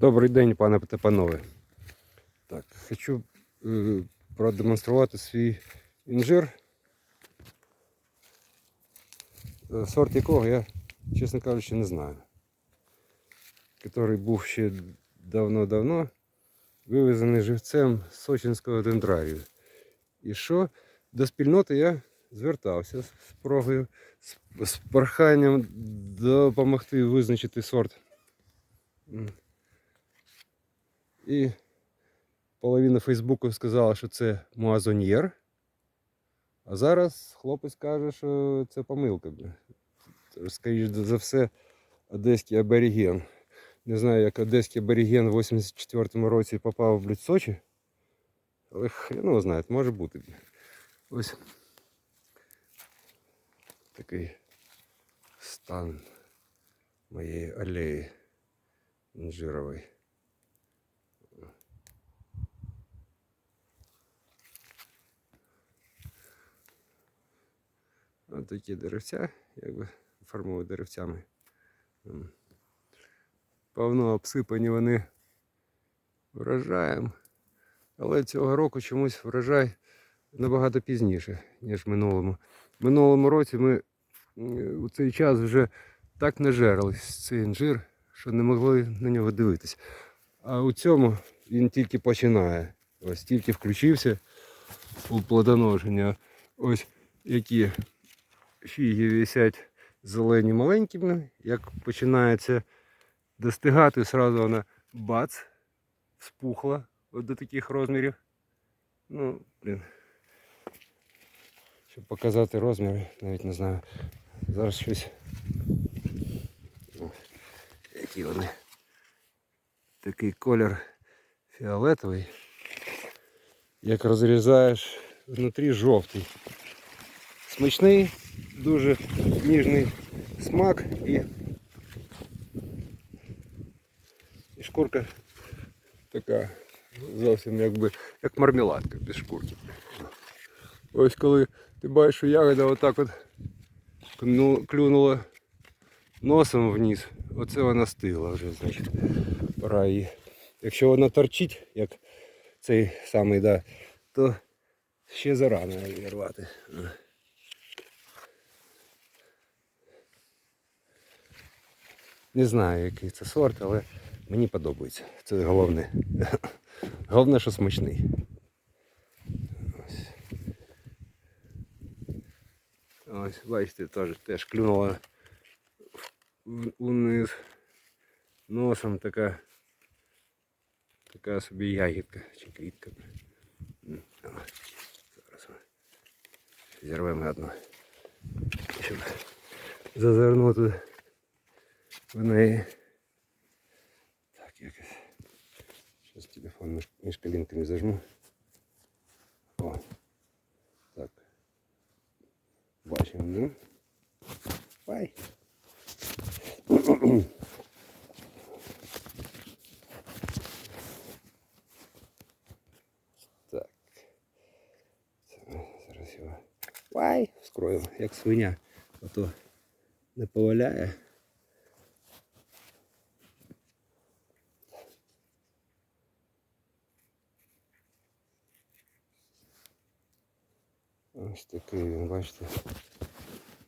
Добрий день, пане та панове. Так, хочу е, продемонструвати свій інжир. Е, Сорт якого я, чесно кажучи, не знаю. Який був ще давно-давно вивезений живцем з Сочинського дендрарію. І що до спільноти я звертався з прогою, з, з проханням допомогти визначити сорт. І половина Фейсбуку сказала, що це муазоньєр. А зараз хлопець каже, що це помилка. Скоріше за все, одеський аборіген. Не знаю, як одеський аборіген в 84-му році попав в Сочі. Але хрен знає, може бути. Ось такий стан моєї алеї інжирової. Ось такі деревця, якби формують деревцями. М. Повно обсипані вони врожаєм. Але цього року чомусь врожай набагато пізніше, ніж в минулому. В минулому році ми у цей час вже так нажерлись цей інжир, що не могли на нього дивитись. А у цьому він тільки починає. Ось тільки включився у плодоношення. Ось які фіги висять зелені маленькими, як починається достигати, сразу вона бац, спухла от до таких розмірів. Ну, блін. Щоб показати розміри, навіть не знаю. Зараз щось. Які вони. Такий колір фіолетовий. Як розрізаєш, внутрі жовтий. Смачний, дуже ніжний смак і, і шкурка така зовсім якби як мармеладка без шкурки. Ось коли ти бачиш, що ягода отак от клюнула носом вниз, оце вона стигла вже, значить, пора її. Якщо вона торчить, як цей самий, да, то ще зарано її рвати. Не знаю, який це сорт, але мені подобається. Це головне. Головне, що смачний. Ось. Ось, бачите, теж, теж клюнула униз носом така така собі ягідка чи квітка. Зараз ми зірвемо одну. Щоб зазирнути в неї. Так, якось. Зараз телефон між, колінками зажму. О. Так. Бачимо, ну. Бай. Так. Зараз його. Вай! Вскроємо, як свиня. А то не поваляє. Ось такий він, бачите.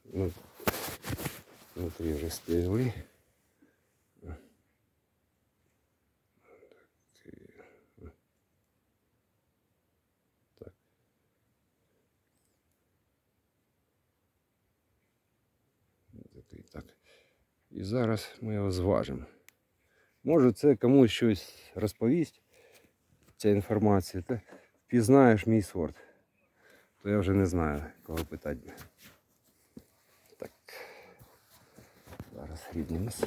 Ну, внутрі вже стигли. Такий. Так. Такий, так. І зараз ми його зважимо. Може це комусь щось розповість, ця інформація, та впізнаєш мій сорт то я вже не знаю, кого питати. Так. Зараз рівнімось.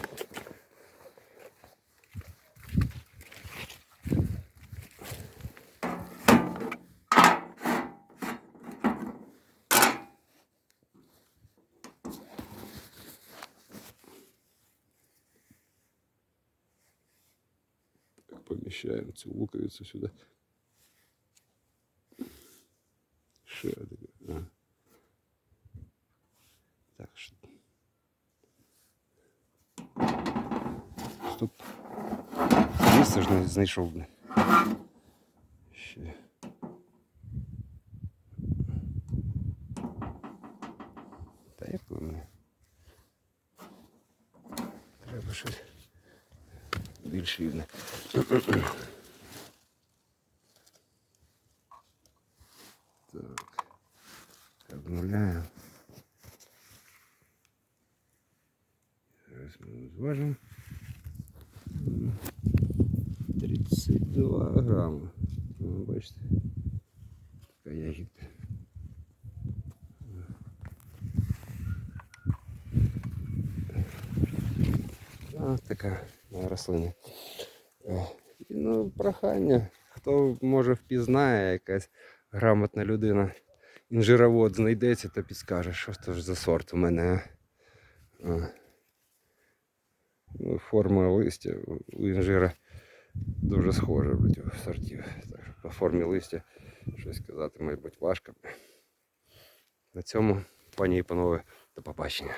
Так, Поміщаємо цю луковицю Ще таке. Так, ш- Стоп. місце ж не знайшов. Ще. Та як ви мені? Треба щось більш рівне. Обнуляємо. Зараз ми зважимо. М, 32 грами. Ну, бачите. Така ягідка. А, така на рослині. Е, і, Ну, прохання. Хто може впізнає, якась грамотна людина, Інжировод знайдеться, то підскаже, що це ж за сорт у мене. а. Ну, форма листя у інжира дуже схожа в сортів. Так що по формі листя щось сказати, мабуть, важко. На цьому, пані і панове, до побачення.